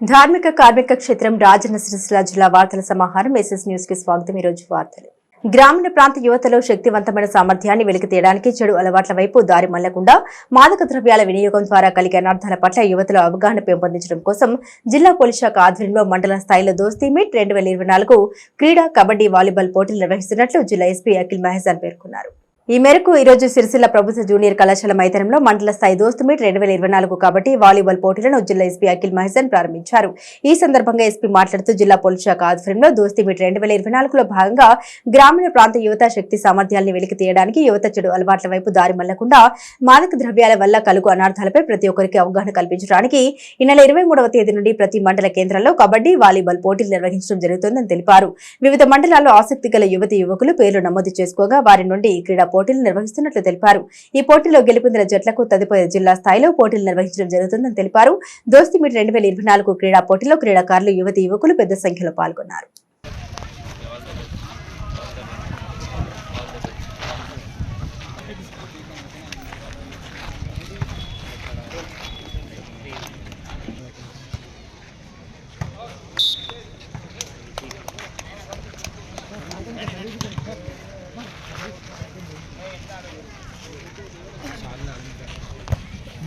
ధార్మిక కార్మిక క్షేత్రం రాజన్న సిరిసిల్ల జిల్లా వార్తల సమాహారం ఎస్ఎస్ న్యూస్కి స్వాగతం. ఈ రోజు వార్తలు. గ్రామీణ ప్రాంత యువతలో శక్తివంతమైన సామర్థ్యాన్ని వెలికి తీయడానికి చెడు అలవాట్ల వైపు దారి మళ్ళకుండా మాదక ద్రవ్యాల వినియోగం ద్వారా కలిగే అనర్థాల పట్ల యువతలో అవగాహన పెంపొందించడం కోసం జిల్లా పోలీస్ శాఖ ఆధ్వర్యంలో మండల స్థాయిలో దోస్తీ మీట్ రెండు వేల ఇరవై నాలుగు క్రీడా కబడ్డీ వాలీబాల్ పోటీలు నిర్వహిస్తున్నట్లు జిల్లా ఎస్పీ అఖిల్ మహేజాన్ పేర్కొన్నారు. ఈ మేరకు ఈ రోజు సిరిసిల్ల ప్రభుత్వ జూనియర్ కళాశాల మైదానంలో మండల స్థాయి దోస్తు మీట్ రెండు వేల ఇరవై నాలుగు కాబట్టి వాలీబాల్ పోటీలను జిల్లా ఎస్పీ అఖిల్ మహేజన్ ప్రారంభించారు. ఈ సందర్భంగా ఎస్పీ మాట్లాడుతూ జిల్లా పోలీస్ శాఖ ఆధ్వర్యంలో దోస్తీ మీట్ రెండు వేల ఇరవై నాలుగులో భాగంగా గ్రామీణ ప్రాంత యువత శక్తి సామర్థ్యాన్ని వెలికి తీయడానికి యువత చెడు అలవాట్ల వైపు దారి మళ్ళకుండా మాదక ద్రవ్యాల వల్ల కలుగు అనార్థాలపై ప్రతి ఒక్కరికి అవగాహన కల్పించడానికి ఈ నెల ఇరవై మూడవ తేదీ నుండి ప్రతి మండల కేంద్రంలో కబడ్డీ వాలీబాల్ పోటీలు నిర్వహించడం జరుగుతుందని తెలిపారు. వివిధ మండలాల్లో ఆసక్తి గల యువతి యువకులు పేర్లు నమోదు చేసుకోగా వారి నుండి ఈ క్రీడా పోటీలు నిర్వహిస్తున్నట్లు తెలిపారు. ఈ పోటీలో గెలుపొందిన జట్లకు తదుపరి జిల్లా స్థాయిలో పోటీలు నిర్వహించడం జరుగుతుందని తెలిపారు. దోస్తి మీట్ రెండు వేల ఇరవై నాలుగు క్రీడా పోటీలో క్రీడాకారులు యువతి యువకులు పెద్ద సంఖ్యలో పాల్గొన్నారు.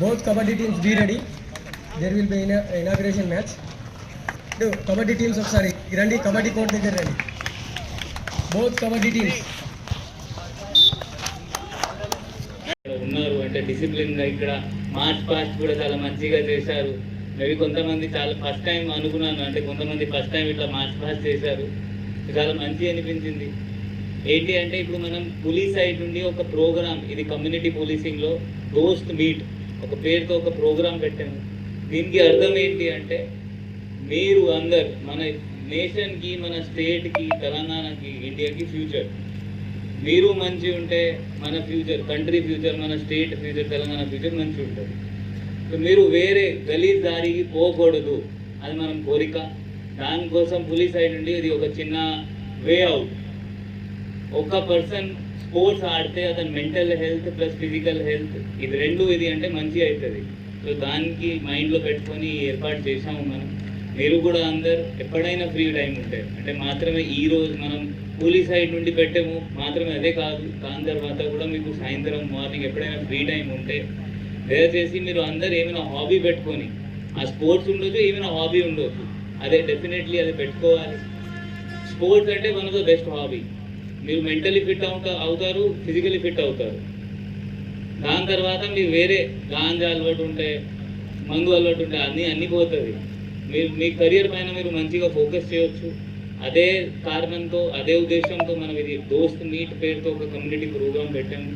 Both kabaddi teams be ready. There will be in inauguration match. Do kabaddi teams ఒకసారి రండి కబడ్డీ court దగ్గర రండి. Both kabaddi teams. ఉన్నారు అంటే డిసిప్లిన్ ఇక్కడ మార్చ్ పాస్ట్ కూడా చాలా మంచిగా చేశారు. మేబీ కొంతమంది చాలా ఫస్ట్ టైం అనుకున్నాను. అంటే కొంతమంది ఫస్ట్ టైం ఇట్లా మార్చ్ పాస్ట్ చేశారు. చాలా మంచి అనిపించింది. ఏంటి అంటే ఇప్పుడు మనం పోలీస్ సైడ్ నుండి ఒక ప్రోగ్రామ్ ఇది కమ్యూనిటీ పోలీసింగ్లో దోస్త్ మీట్ ఒక పేరుతో ఒక ప్రోగ్రామ్ పెట్టాము. దీనికి అర్థం ఏంటి అంటే మీరు అందరు మన నేషన్కి మన స్టేట్కి తెలంగాణకి ఇండియాకి ఫ్యూచర్ మీరు మంచి ఉంటే మన ఫ్యూచర్ కంట్రీ ఫ్యూచర్ మన స్టేట్ ఫ్యూచర్ తెలంగాణ ఫ్యూచర్ మంచి ఉంటుంది. సో మీరు వేరే గలీజ్ దారికి పోకూడదు. అది మనం కోరిక. దానికోసం పోలీస్ సైడ్ నుండి ఇది ఒక చిన్న వే అవుట్ ఒక పర్సన్ స్పోర్ట్స్ ఆడితే అతని mental health plus physical health ఇది రెండు ఇది అంటే మంచి అవుతుంది. సో దానికి మైండ్లో పెట్టుకొని ఏర్పాటు చేసాము మనం. మీరు కూడా అందరు ఎప్పుడైనా ఫ్రీ టైం ఉంటాయి అంటే మాత్రమే ఈ రోజు మనం పోలీస్ సైడ్ నుండి పెట్టాము మాత్రమే అదే కాదు దాని తర్వాత కూడా మీకు సాయంత్రం మార్నింగ్ ఎప్పుడైనా ఫ్రీ టైం ఉంటే దయచేసి మీరు అందరు ఏమైనా హాబీ పెట్టుకొని ఆ స్పోర్ట్స్ ఉండొచ్చు ఏమైనా హాబీ ఉండొచ్చు. అదే డెఫినెట్లీ అది పెట్టుకోవాలి. స్పోర్ట్స్ అంటే one of the best hobby మీరు మెంటలీ ఫిట్ అవుతా అవుతారు ఫిజికలీ ఫిట్ అవుతారు. దాని తర్వాత మీరు వేరే గాంజా అలవాటు ఉంటే మందు అలవాటు ఉంటే అన్నీ అన్నీ పోతుంది. మీరు మీ కెరియర్ పైన మీరు మంచిగా ఫోకస్ చేయొచ్చు. అదే కారణంతో అదే ఉద్దేశంతో మనం ఇది దోస్త్ మీట్ పేరుతో ఒక కమ్యూనిటీ ప్రోగ్రామ్ పెట్టాము.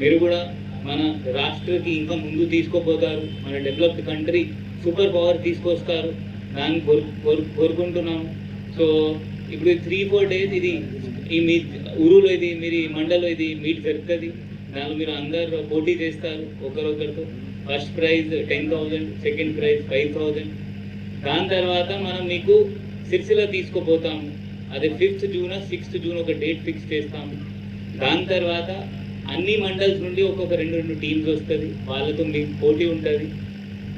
మీరు కూడా మన రాష్ట్రకి ఇంకా ముందు తీసుకోపోతారు. మన డెవలప్డ్ కంట్రీ సూపర్ పవర్ తీసుకొస్తారు. దాన్ని కోరు కోరు కోరుకుంటున్నాము. సో ఇప్పుడు త్రీ ఫోర్ డేస్ ఇది ఈ మీ ఊరులో ఇది మీరు ఈ మండలో ఇది మీట్ జరుగుతుంది దానిలో మీరు అందరు పోటీ చేస్తారు ఒకరొకరితో. First prize ten thousand second prize five thousand. దాని తర్వాత మనం మీకు సిరిసిల తీసుకుపోతాము. అదే ఫిఫ్త్ జూన్ సిక్స్త్ జూన్ ఒక డేట్ ఫిక్స్ చేస్తాము. దాని తర్వాత అన్ని మండల్స్ నుండి ఒక్కొక్క రెండు రెండు టీమ్స్ వస్తుంది. వాళ్ళతో మీకు పోటీ ఉంటుంది.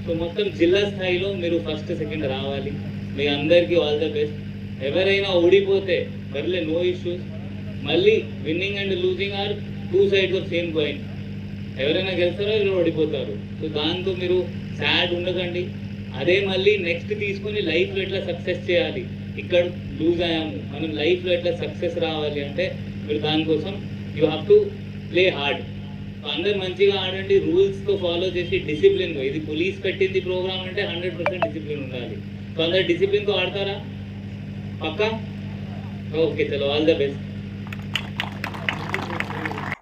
సో మొత్తం జిల్లా స్థాయిలో మీరు ఫస్ట్ సెకండ్ రావాలి. మీ అందరికీ ఆల్ ద బెస్ట్. ఎవరైనా ఓడిపోతే బర్లే నో ఇష్యూస్ మళ్ళీ winning and losing are two sides of same coin ఎవరైనా గెలుస్తారో ఎవరు ఓడిపోతారు. సో దాంతో మీరు సాడ్ ఉండకండి. అదే మళ్ళీ నెక్స్ట్ తీసుకొని లైఫ్లో ఎట్లా సక్సెస్ చేయాలి? ఇక్కడ లూజ్ అయ్యాము. మనం లైఫ్లో ఎట్లా సక్సెస్ రావాలి అంటే మీరు దానికోసం you have to play hard అందరు మంచిగా ఆడండి. రూల్స్తో ఫాలో చేసి డిసిప్లిన్ ఇది పోలీస్ పెట్టింది ప్రోగ్రామ్ అంటే హండ్రెడ్ పర్సెంట్ డిసిప్లిన్ ఉండాలి. సో అందరు డిసిప్లిన్తో ఆడతారా? పక్కా? ఓకే చలో ఆల్ ద బెస్ట్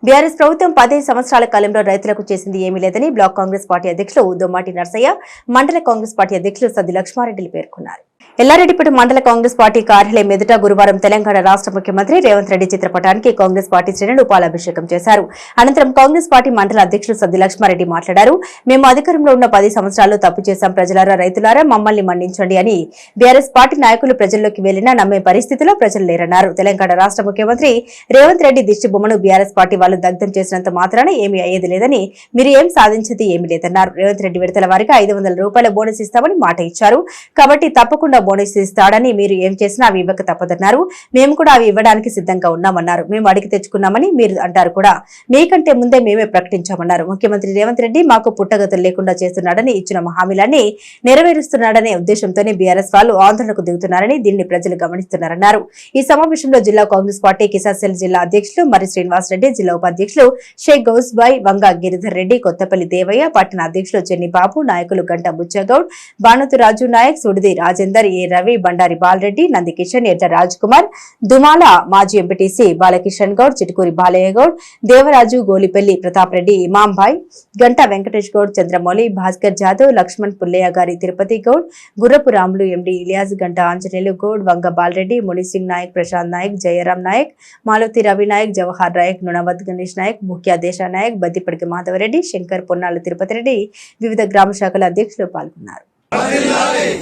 బీఆర్ఎస్ ప్రభుత్వం పది సంవత్సరాల కాలంలో రైతులకు చేసింది ఏమీ లేదని బ్లాక్ కాంగ్రెస్ పార్టీ అధ్యక్షులు దొమ్మాటి నర్సయ్య మండల కాంగ్రెస్ పార్టీ అధ్యక్షులు సద్ది లక్ష్మారెడ్డిలు పేర్కొన్నారు. ఎల్లారెడ్డిపేట మండల కాంగ్రెస్ పార్టీ కార్యాలయం ఎదుట గురువారం తెలంగాణ రాష్ట్ర ముఖ్యమంత్రి రేవంత్ రెడ్డి చిత్రపటానికి కాంగ్రెస్ పార్టీ శ్రేణులు పాలాభిషేకం చేశారు. అనంతరం కాంగ్రెస్ పార్టీ మండల అధ్యక్షులు సద్ది లక్ష్మారెడ్డి మాట్లాడారు. మేము అధికారంలో ఉన్న పది సంవత్సరాల్లో తప్పు చేశాం. ప్రజలారా రైతులారా మమ్మల్ని మన్నించండి అని బీఆర్ఎస్ పార్టీ నాయకులు ప్రజల్లోకి వెళ్ళినా నమ్మే పరిస్థితిలో ప్రజలు లేరన్నారు. తెలంగాణ రాష్ట్ర ముఖ్యమంత్రి రేవంత్ రెడ్డి దిష్టి బొమ్మను బీఆర్ఎస్ పార్టీ వాళ్ళు దగ్ధం చేసినంత మాత్రాన ఏమీ అయ్యేది లేదని మీరు ఏం సాధించేది ఏమీ లేదన్నారు. రేవంత్ రెడ్డి విడతల వారికి ఐదు వందల రూపాయల బోనస్ ఇస్తామని మాట ఇచ్చారు. కాబట్టి తప్పకుండా బోనస్ ఇస్తాడని మీరు ఏం చేసినా అవి ఇవ్వక తప్పదన్నారు. మేము కూడా అవి ఇవ్వడానికి సిద్ధంగా ఉన్నామన్నారు. మేము అడిగి తెచ్చుకున్నామని మీరు అంటారు కూడా. మీకంటే ముందే మేమే ప్రకటించామన్నారు. ముఖ్యమంత్రి రేవంత్ రెడ్డి మాకు పుట్టగతులు లేకుండా చేస్తున్నాడని ఇచ్చిన హామీలన్నీ నెరవేరుస్తున్నాడనే ఉద్దేశంతోనే బీఆర్ఎస్ వాళ్ళు ఆందోళనకు దిగుతున్నారని దీన్ని ప్రజలు గమనిస్తున్నారన్నారు. ఈ సమావేశంలో జిల్లా కాంగ్రెస్ పార్టీ కిసాన్ సెల్ జిల్లా అధ్యక్షులు మరి శ్రీనివాస్ రెడ్డి జిల్లా ఉపాధ్యక్షులు షేక్ గౌస్బాయ్ వంగ గిరిధర్ రెడ్డి కొత్తపల్లి దేవయ్య పట్టణ అధ్యక్షులు చెన్ని బాబు నాయకులు గంట బుచ్చగౌడ్ బాణతు రాజు నాయక్ సుడిది రాజేందర్ ఏ రవి బండారి బాలరెడ్డి నందికిషన్ ఎడ్డ రాజ్ కుమార్ దుమాల మాజీ ఎంపీటీసీ బాలకిషన్ గౌడ్ చిటుకూరి బాలయ్య గౌడ్ దేవరాజు గోలిపల్లి ప్రతాప్ రెడ్డి ఇమాంభాయ్ గంటా వెంకటేష్ గౌడ్ చంద్రమౌళి భాస్కర్ జాదవ్ లక్ష్మణ్ పుల్లయ్య గారి తిరుపతి గౌడ్ గుర్రపు రాములు ఎండి ఇలియాస్ గంట ఆంజనేయులు గౌడ్ వంగ బాలరెడ్డి మునిసింగ్ నాయక్ ప్రశాంత్ నాయక్ జయరాం నాయక్ మాలతి రవి నాయక్ జవహర్ నాయక్ నునవద్ గణేష్ నాయక్ ముఖ్య దేశ నాయక్ బద్దిపడికి మాధవరెడ్డి శంకర్ పొన్నాల తిరుపతి రెడ్డి వివిధ గ్రామ శాఖల అధ్యక్షులు పాల్గొన్నారు.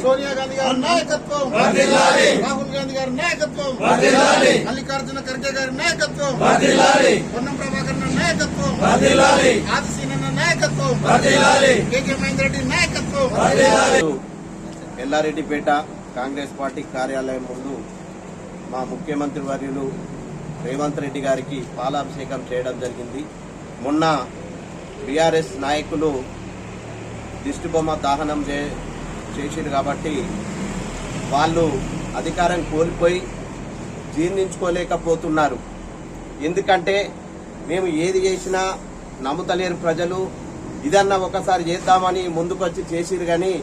సోనియా గాంధీ గారి నాయకత్వం. రాహుల్ గాంధీ గారి నాయకత్వం. మల్లికార్జున ఖర్గే గారి నాయకత్వం. పొన్నం ప్రభాకర్ నాయకత్వం. ఆదిశీనన్న నాయకత్వం. కేకే మహేందర్ రెడ్డి నాయకత్వం. ఎల్లారెడ్డిపేట కాంగ్రెస్ పార్టీ కార్యాలయం ముందు మా ముఖ్యమంత్రి వర్యులు రేవంత్ రెడ్డి గారికి పాలాభిషేకం చేయడం జరిగింది. మొన్న బీఆర్ఎస్ నాయకులు దిష్టిబొమ్మ దాహనం చే చేసిండు కాబట్టి వాళ్ళు అధికారం కోల్పోయి జీర్ణించుకోలేకపోతున్నారు. ఎందుకంటే మేము ఏది చేసినా నమ్ముతలేరు ప్రజలు. ఇదన్నా ఒకసారి చేద్దామని ముందుకొచ్చి చేసిరు కానీ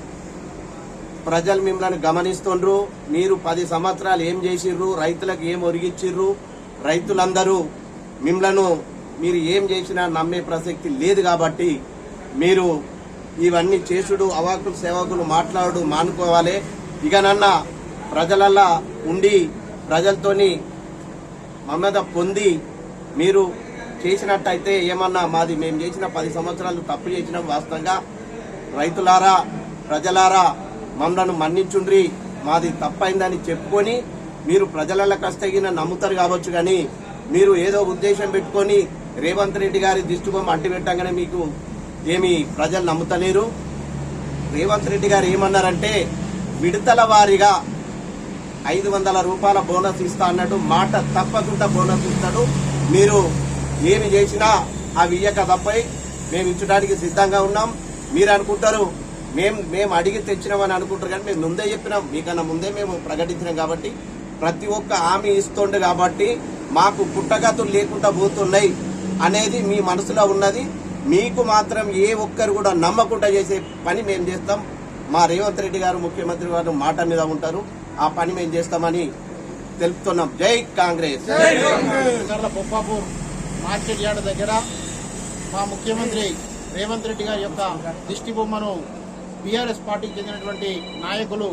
ప్రజలు మిమ్మల్ని గమనిస్తుండ్రు. మీరు పది సంవత్సరాలు ఏం చేసిర్రు? రైతులకు ఏం ఒరిగిచ్చిర్రు? రైతులందరూ మిమ్మలను మీరు ఏం చేసినా నమ్మే ప్రసక్తి లేదు కాబట్టి మీరు ఇవన్నీ చేసుడు అవాకులు సేవకులు మాట్లాడు మానుకోవాలి. ఇకనన్నా ప్రజలల్లా ఉండి ప్రజలతోని మమ్మద పొంది మీరు చేసినట్టయితే ఏమన్నా మాది మేము చేసిన పది సంవత్సరాలు తప్పు చేసినాం వాస్తవంగా. రైతులారా ప్రజలారా మమ్మల్ని మన్నించుండ్రి. మాది తప్పైందని చెప్పుకొని మీరు ప్రజల కష్టగిన నమ్ముతారు కావచ్చు కానీ మీరు ఏదో ఉద్దేశం పెట్టుకొని రేవంత్ రెడ్డి గారి దిష్టిబొమ్మ అంటి పెట్టంగానే మీకు ఏమి ప్రజలు నమ్ముతలేరు. రేవంత్ రెడ్డి గారు ఏమన్నారంటే విడతల వారీగా ఐదు వందల రూపాయల బోనస్ ఇస్తా అన్నట్టు మాట తప్పకుండా బోనస్ ఇస్తాడు. మీరు ఏమి చేసినా అవి ఇయ్యక తప్పై మేము ఇచ్చడానికి సిద్ధంగా ఉన్నాం. మీరు అనుకుంటారు మేము మేము అడిగి తెచ్చినామని అనుకుంటారు కానీ మేము ముందే చెప్పినాం. మీకన్నా ముందే మేము ప్రకటించినాం కాబట్టి ప్రతి ఒక్క హామీ ఇస్తుండే కాబట్టి మాకు పుట్టగతులు లేకుండా పోతున్నాయి అనేది మీ మనసులో ఉన్నది. మీకు మాత్రం ఏ ఒక్కరు కూడా నమ్మకుండా చేసే పని మేము చేస్తాం. మా రేవంత్ రెడ్డి గారు ముఖ్యమంత్రి గారు మాట మీద ఉంటారు. ఆ పని మేము చేస్తామని తెలుపుతున్నాం. జై కాంగ్రెస్. బొప్పాపూర్ మార్కెట్ యార్డ్ దగ్గర మా ముఖ్యమంత్రి రేవంత్ రెడ్డి గారి యొక్క దిష్టి బొమ్మను బీఆర్ఎస్ పార్టీకి చెందినటువంటి నాయకులు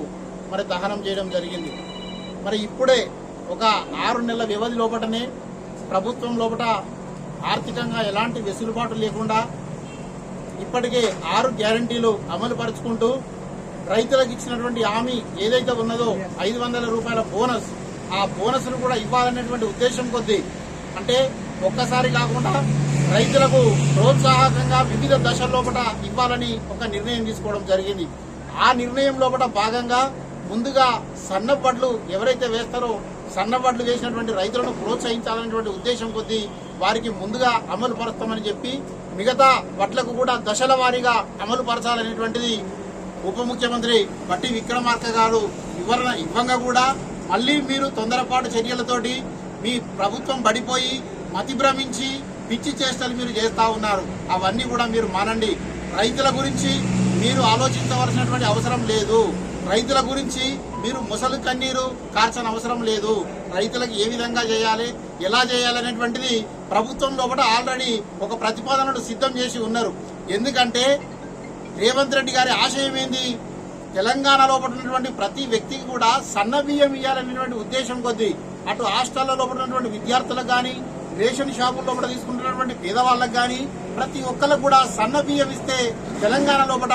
మరి దహనం చేయడం జరిగింది. మరి ఇప్పుడే ఒక ఆరు నెలల వ్యవధి లోపటనే ప్రభుత్వం లోపట ఆర్థికంగా ఎలాంటి వెసులుబాటు లేకుండా ఇప్పటికే ఆరు గ్యారంటీలు అమలు పరుచుకుంటూ రైతులకు ఇచ్చినటువంటి హామీ ఏదైతే ఉన్నదో ఐదు వందల రూపాయల బోనస్ ఆ బోనస్ను కూడా ఇవ్వాలనేటువంటి ఉద్దేశం కొద్దీ అంటే ఒక్కసారి కాకుండా రైతులకు ప్రోత్సాహకంగా వివిధ దశల లోపల ఇవ్వాలని ఒక నిర్ణయం తీసుకోవడం జరిగింది. ఆ నిర్ణయం లోపల భాగంగా ముందుగా సన్నబడ్లు ఎవరైతే వేస్తారో సన్నబడ్లు వేసినటువంటి రైతులను ప్రోత్సహించాలనేటువంటి ఉద్దేశం కొద్దీ వారికి ముందుగా అమలు పరుస్తామని చెప్పి మిగతా వడ్లకు కూడా దశల వారీగా అమలు పరచాలనేటువంటిది ఉప ముఖ్యమంత్రి బట్టి విక్రమార్క గారు వివరణ ఇవ్వంగా కూడా మళ్ళీ మీరు తొందరపాటు చర్యలతోటి మీ ప్రభుత్వం పడిపోయి మతి భ్రమించి పిచ్చి చేష్టలు మీరు చేస్తా ఉన్నారు. అవన్నీ కూడా మీరు మానండి. రైతుల గురించి మీరు ఆలోచించవలసినటువంటి అవసరం లేదు. రైతుల గురించి మీరు ముసలి కన్నీరు కార్చని అవసరం లేదు. రైతులకు ఏ విధంగా చేయాలి ఎలా చేయాలనేటువంటిది ప్రభుత్వం లోపల ఆల్రెడీ ఒక ప్రతిపాదనను సిద్ధం చేసి ఉన్నారు. ఎందుకంటే రేవంత్ రెడ్డి గారి ఆశయం ఏంది? తెలంగాణలో ఉన్నటువంటి ప్రతి వ్యక్తికి కూడా సన్న బియ్యం ఇవ్వాలనేటువంటి ఉద్దేశం కొద్దీ అటు హాస్టల్లో ఉన్నటువంటి విద్యార్థులకు కానీ రేషన్ షాపుల్లో కూడా తీసుకుంటున్నటువంటి పేదవాళ్ళకు కానీ ప్రతి ఒక్కరికి కూడా సన్న బియ్యం ఇస్తే తెలంగాణ లోపల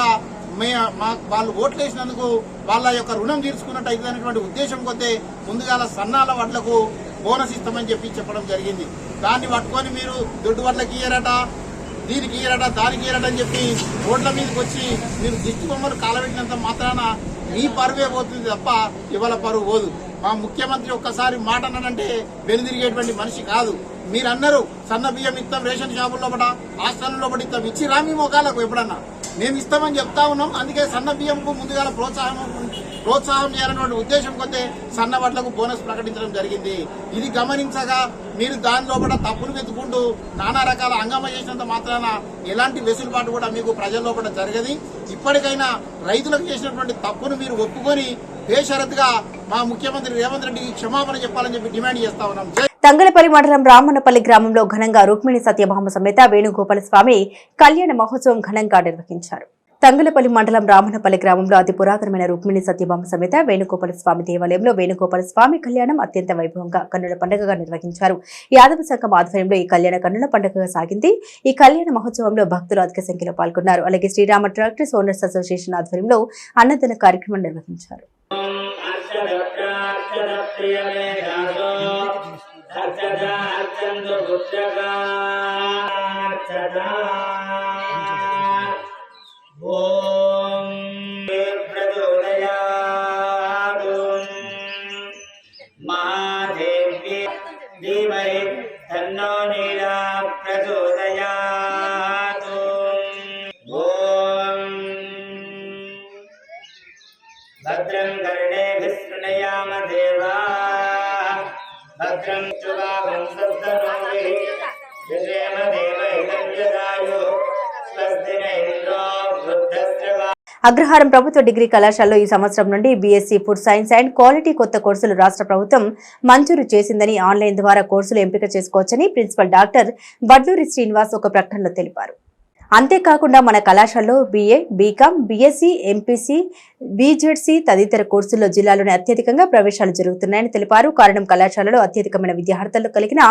మే మా వాళ్ళు ఓట్లు వేసినందుకు వాళ్ళ యొక్క రుణం తీర్చుకున్నట్టు అవుతుంది అనేటువంటి ఉద్దేశం కొద్దే ముందుగాల సన్నాల వడ్లకు బోనస్ ఇస్తామని చెప్పి చెప్పడం జరిగింది. దాన్ని పట్టుకొని మీరు దొడ్డు వడ్లకి ఇయ్యరట దీనికి ఇయ్యరట దానికి ఇయ్యరట అని చెప్పి రోడ్ల మీదకి వచ్చి మీరు దిష్టి బొమ్మలు కాలబెట్టినంత మాత్రాన మీ పరువే పోతుంది తప్ప ఇవాళ పరువు పోదు. మా ముఖ్యమంత్రి ఒక్కసారి మాట అన్నాడంటే వెనుదిరిగేటువంటి మనిషి కాదు. మీరన్నారు సన్న బియ్యం ఇస్తాం రేషన్ షాపుల్లో పట హాస్టల్లో పడి ఇస్తాం ఇచ్చి రామి మొఖాలకు ఎప్పుడన్నా. మేము ఇస్తామని చెప్తా ఉన్నాం. అందుకే సన్న బియ్యంకు ముందుగా ప్రోత్సాహం ప్రోత్సాహం చేయాలన్నటువంటి ఉద్దేశం కొద్ది సన్న వడ్లకు బోనస్ ప్రకటించడం జరిగింది. ఇది గమనించగా మీరు దాని లోపల తప్పులు వెతుకుంటూ నానా రకాల అంగమ చేసినంత మాత్రాన ఎలాంటి వెసులుబాటు కూడా మీకు ప్రజల లోపల జరగదు. ఇప్పటికైనా రైతులకు చేసినటువంటి తప్పును మీరు ఒప్పుకొని బేషరత్గా మా ముఖ్యమంత్రి రేవంత్ రెడ్డికి క్షమాపణ చెప్పాలని చెప్పి డిమాండ్ చేస్తా ఉన్నాం. తంగలపల్లి మండలం రామన్నపల్లి గ్రామంలో ఘనంగా రుక్మిణి సత్యభామ సమేత వేణుగోపాల స్వామి కళ్యాణ మహోత్సవం ఘనంగా నిర్వహించారు. తంగలపల్లి మండలం రామన్నపల్లి గ్రామంలో అతి పురాతనమైన రుక్మిణి సత్యభామ సమేత వేణుగోపాల స్వామి దేవాలయంలో వేణుగోపాల స్వామి కళ్యాణం అత్యంత వైభవంగా కన్నుల పండుగగా నిర్వహించారు. యాదవ సంఘం ఆధ్వర్యంలో ఈ కళ్యాణ కన్నుల పండుగగా సాగింది. ఈ కళ్యాణ మహోత్సవంలో భక్తులు అధిక సంఖ్యలో పాల్గొన్నారు. అలాగే శ్రీరామ ట్రాక్టర్స్ ఓనర్స్ అసోసియేషన్ ఆధ్వర్యంలో అన్నదాన కార్యక్రమం నిర్వహించారు. ఓం ప్రచోదయాతు మహాదేవ్యే ధీమహి తన్నో నీలా ప్రచోదయాతు. ఓం భద్రం కర్ణేభిः శృణయామ దేవా. భద్రం చువాగం స్వస్తి ఇంద్రో అగ్రహారం ప్రభుత్వ డిగ్రీ కళాశాలలో ఈ సంవత్సరం నుండి BSc food science and quality కొత్త కోర్సులు రాష్ట్ర ప్రభుత్వం మంజూరు చేసిందని ఆన్లైన్ ద్వారా కోర్సులు ఎంపిక చేసుకోవచ్చని ప్రిన్సిపల్ డాక్టర్ వడ్లూరి శ్రీనివాస్ ఒక ప్రకటనలో తెలిపారు. అంతేకాకుండా మన కళాశాలలో BA BCom BSc MPC BZC తదితర కోర్సుల్లో జిల్లాలోనే అత్యధికంగా ప్రవేశాలు జరుగుతున్నాయని తెలిపారు. కారణం కళాశాలలో అత్యధికమైన విద్యార్థులు కలిగిన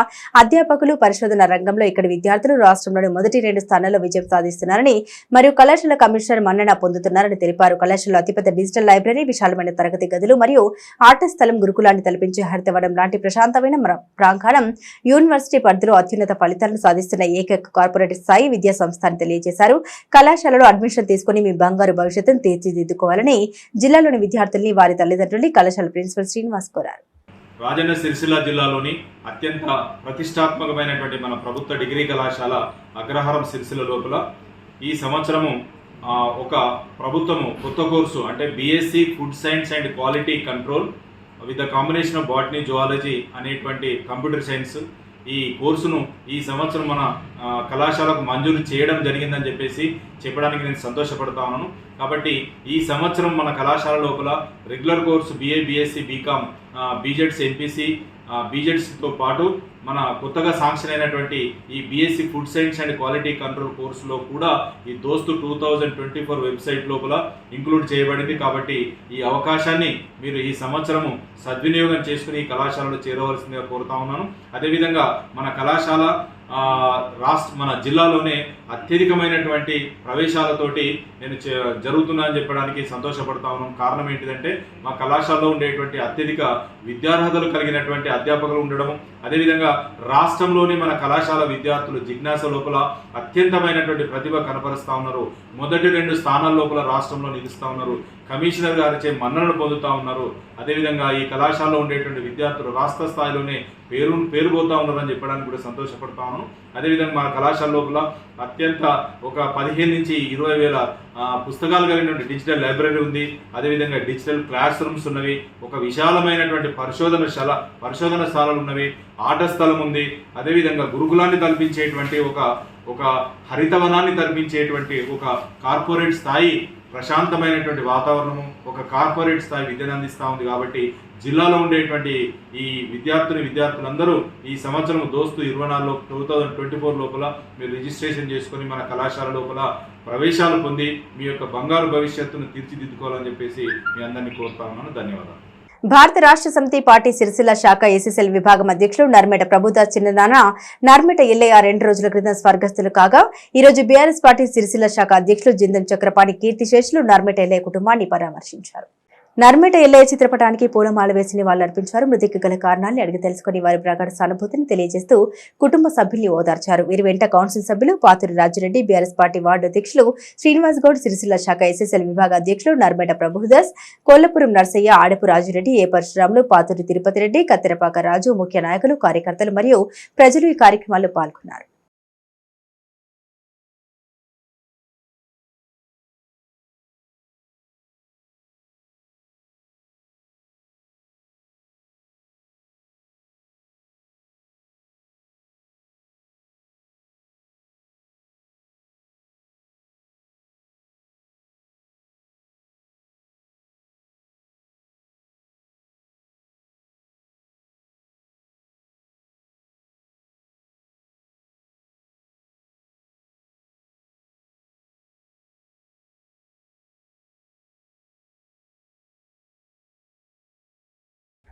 అధ్యాపకులు పరిశోధన రంగంలో ఇక్కడి విద్యార్థులు రాష్ట్రంలోని మొదటి రెండు స్థానాల్లో విజయం సాధిస్తున్నారని మరియు కళాశాల కమిషనర్ మన్నన పొందుతున్నారని తెలిపారు. కళాశాలలో అతిపెద్ద డిజిటల్ లైబ్రరీ విశాలమైన తరగతి గదులు మరియు ఆట స్థలం గురుకులాన్ని తలపించే హరితవనం లాంటి ప్రశాంతమైన ప్రాంగణం యూనివర్సిటీ పరిధిలో అత్యున్నత ఫలితాలను సాధిస్తున్న ఏకైక కార్పొరేట్ స్థాయి విద్యా సంస్థ అని తెలియజేశారు. కళాశాలలో అడ్మిషన్ తీసుకుని మీ బంగారు భవిష్యత్తును తీర్చిదిద్దుకోవాలని జిల్లాలోని విద్యార్థుల్ని వారి తల్లిదండ్రుల్ని కళాశాల ప్రిన్సిపల్ శ్రీనివాస్ కోరారు. రాజన్న సిరిసిల్ల జిల్లాలోని అత్యంత ప్రతిష్టాత్మకమైనటువంటి మన ప్రభుత్వ డిగ్రీ కళాశాల అగ్రహారం సిరిసిల్ల లోపల ఈ సంవత్సరము ఒక ప్రభుత్వము కొత్త కోర్సు అంటే BSc food science and quality control with the combination of botany zoology అనేటువంటి కంప్యూటర్ సైన్స్ ఈ కోర్సును ఈ సంవత్సరం మన కళాశాలకు మంజూరు చేయడం జరిగిందని చెప్పేసి చెప్పడానికి నేను సంతోషపడతా ఉన్నాను. కాబట్టి ఈ సంవత్సరం మన కళాశాల లోపల regular course BA BSc BCom BZC MPC బీజెడ్స్తో పాటు మన కొత్తగా శాంక్షన్ అయినటువంటి ఈ BSc food science and quality control కోర్సులో కూడా ఈ DOST two thousand twenty four website లోపల ఇంక్లూడ్ చేయబడింది. కాబట్టి ఈ అవకాశాన్ని మీరు ఈ సంవత్సరము సద్వినియోగం చేసుకుని ఈ కళాశాలలో చేరవలసిందిగా కోరుతా ఉన్నాను. అదేవిధంగా మన కళాశాల రాష్ట్ర మన జిల్లాలోనే అత్యధికమైనటువంటి ప్రవేశాలతోటి నేను చే- జరుగుతున్నా అని చెప్పడానికి సంతోషపడతా ఉన్నాం. కారణం ఏంటిదంటే మా కళాశాలలో ఉండేటువంటి అత్యధిక విద్యార్హతలు కలిగినటువంటి అధ్యాపకులు ఉండడం అదేవిధంగా రాష్ట్రంలోని మన కళాశాల విద్యార్థులు జిజ్ఞాస లోపల అత్యంతమైనటువంటి ప్రతిభ కనపరుస్తూ ఉన్నారు. మొదటి రెండు స్థానాల లోపల రాష్ట్రంలో నిలుస్తూ ఉన్నారు. కమిషనర్ గారిచే మన్ననలు పొందుతా ఉన్నారు. అదేవిధంగా ఈ కళాశాలలో ఉండేటువంటి విద్యార్థులు రాష్ట్ర స్థాయిలోనే పేరు పేరు పోతా ఉన్నారని చెప్పడానికి కూడా సంతోషపడతా ఉన్నాను అదేవిధంగా మన కళాశాల లోపల అత్యంత ఒక పదిహేను నుంచి ఇరవై వేల పుస్తకాలు కలిగినటువంటి డిజిటల్ లైబ్రరీ ఉంది. అదేవిధంగా డిజిటల్ క్లాస్ రూమ్స్ ఉన్నవి. ఒక విశాలమైనటువంటి పరిశోధన శాల పరిశోధన స్థలాలు ఉన్నవి. ఆట స్థలం ఉంది. అదేవిధంగా గురుకులాన్ని కల్పించేటువంటి ఒక ఒక హరితవనాన్ని కల్పించేటువంటి ఒక కార్పొరేట్ స్థాయి ప్రశాంతమైనటువంటి వాతావరణము ఒక కార్పొరేట్ స్థాయి విద్యను అందిస్తూ ఉంది కాబట్టి జిల్లాలో ఉండేటువంటి ఈ విద్యార్థుని విద్యార్థులందరూ ఈ సంవత్సరం దోస్తు ఇరవై నాలుగు టూ థౌజండ్ ట్వంటీ ఫోర్ లోపల మీరు రిజిస్ట్రేషన్ చేసుకొని మన కళాశాల లోపల ప్రవేశాలు పొంది మీ యొక్క బంగారు భవిష్యత్తును తీర్చిదిద్దుకోవాలని చెప్పేసి మీ అందరినీ కోరుతా ఉన్నాను. ధన్యవాదాలు. భారత రాష్ట్ర సమితి పార్టీ సిరిసిల్ల శాఖ ఎస్ఎస్ఎల్ విభాగం అధ్యక్షులు నర్మేట ప్రభుదాస్ చిన్నదాన నర్మేట ఎల్లయ్య రెండు రోజుల క్రితం స్వర్గస్థులు కాగా ఈ రోజు బీఆర్ఎస్ పార్టీ సిరిసిల్ల శాఖ అధ్యక్షులు జిందం చక్రపాణి కీర్తిశేషులు నర్మేట ఎల్లయ్య కుటుంబాన్ని పరామర్శించారు. నర్మేట ఎల్లయ్య చిత్రపటానికి పూలమాల వేసి నివాళులర్పించారు మృతికి గల కారణాన్ని అడిగి తెలుసుకుని వారి ప్రగాఢ సానుభూతిని తెలియజేస్తూ కుటుంబ సభ్యుల్ని ఓదార్చారు. వీరి వెంట కౌన్సిల్ సభ్యులు Pathuri Rajireddy BRS party ward అధ్యక్షులు శ్రీనివాస్ గౌడ్ సిరిసిల్ల శాఖ ఎస్ఎస్ఎల్ విభాగ అధ్యక్షులు నర్మేట ప్రభుదాస్ కొల్లపురం నర్సయ్య ఆడపు రాజురెడ్డి ఏ పరశురాములు పాతూరి తిరుపతి రెడ్డి కత్తెరపాక రాజు ముఖ్య నాయకులు కార్యకర్తలు మరియు ప్రజలు ఈ కార్యక్రమాల్లో పాల్గొన్నారు.